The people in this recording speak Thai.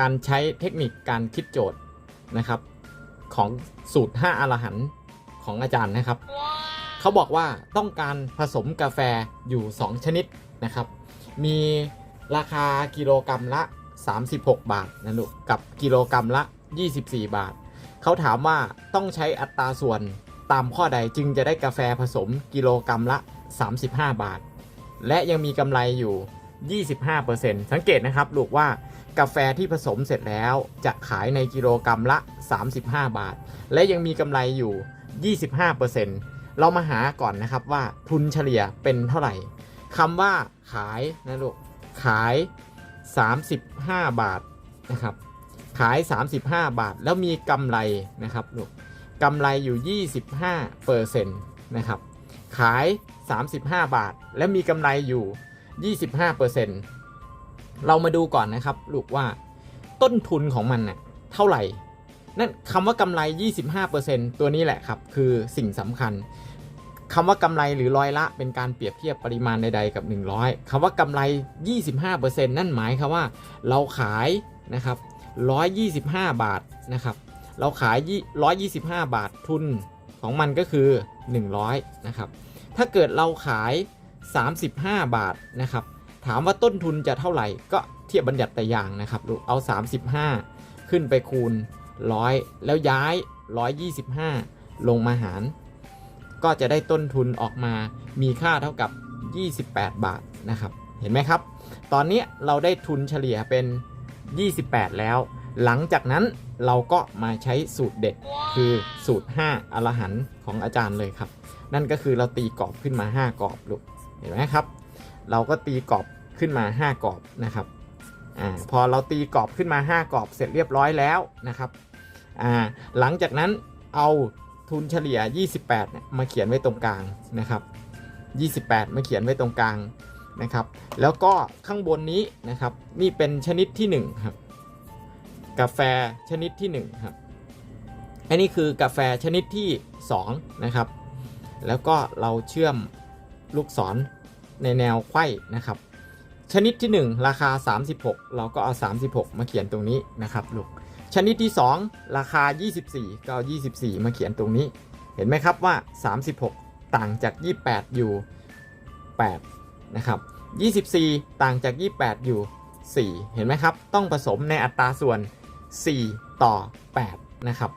การใช้เทคนิคการคิดโจทย์นะครับ ของสูตร 5อรหันต์ของอาจารย์นะครับ เขาบอกว่าต้องการผสมกาแฟอยู่ 2 ชนิดนะครับ มีราคากิโลกรรัมละ 36 บาทนะลูกกับกิโลกรรัมละ 24 บาท เขาถามว่าต้องใช้อัตราส่วนตามข้อใดจึงจะได้กาแฟผสมกิโลกรรัมละ 35 บาท และยังมีกำไรอยู่ 25%สังเกตนะครับลูกว่ากาแฟที่ผสมเสร็จแล้วจะขายในกิโลกรรัมละ 35 บาท และยังมีกำไรอยู่ 25%เรามาหาก่อนนะครับว่าทุนเฉลี่ยเป็นเท่าไหร่คำว่าขายนะลูกขาย 35 บาทนะครับขาย 35 บาท แล้วมีกำไรนะครับลูกกำไรอยู่ 25เปอร์เซ็นต์นะครับขาย 35 บาท และมีกำไรอยู่ 25เปอร์เซ็นต์เรามาดูก่อนนะครับลูกว่าต้นทุนของมันน่ะเท่าไหร่ นั่นคำว่ากำไร 25%ตัวนี้แหละครับ คือสิ่งสำคัญคำว่ากำไรหรือร้อยละเป็นการเปรียบเทียบปริมาณใด ๆ กับ 100คำว่ากำไร 25%นั่นหมายความว่า เราขายนะครับ125 บาทนะครับ เราขาย 125 บาททุนของมันก็คือ 100นะครับ ถ้าเกิดเราขาย 35 บาทนะครับ ถามว่าต้นทุนจะเท่าไหร่ ก็เทียบบัญญัติแต่อย่างนะครับลูเอา 35 ขึ้นไปคูณ 100 แล้วย้าย 125 ลงมาหาร ก็จะได้ต้นทุนออกมามีค่าเท่ากับ 28 บาทนะครับ เห็นไหมครับ ตอนนี้เราได้ทุนเฉลี่ยเป็น 28 แล้ว หลังจากนั้นเราก็มาใช้สูตรเด็ดคือสูตร 5 อรหันต์ของอาจารย์เลยครับ นั่นก็คือเราตีกรอบขึ้นมา 5 กรอบลูก เห็นไหมครับ เราก็ตีกรอบขึ้นมา 5กรอบนะครับอ่าพอเราตีกรอบขึ้นมา 5กรอบเสร็จเรียบร้อยแล้วนะครับอ่าหลังจากนั้นเอาทุนเฉลี่ย 28เนี่ยมาเขียนไว้ตรงกลางนะครับ 28 มาเขียนไว้ตรงกลางนะครับ แล้วก็ข้างบนนี้นะครับนี่เป็นชนิดที่1ครับกาแฟชนิดที่1ครับอันนี้คือกาแฟชนิดที่2นะครับ แล้วก็เราเชื่อม ลูกศรในแนวไขว้นะครับ ชนิดที่ 1 ราคา 36 เราก็เอา 36 มาเขียนตรงนี้นะครับลูกชนิดที่ 2 ราคา 24 ก็เอา 24 มาเขียนตรงนี้ เห็นไหมครับว่า 36 ต่างจาก 28 อยู่ 8 นะครับ 24 ต่างจาก 28 อยู่ 4 เห็นไหมครับ ต้องผสมในอัตราส่วน 4 ต่อ 8 นะครับ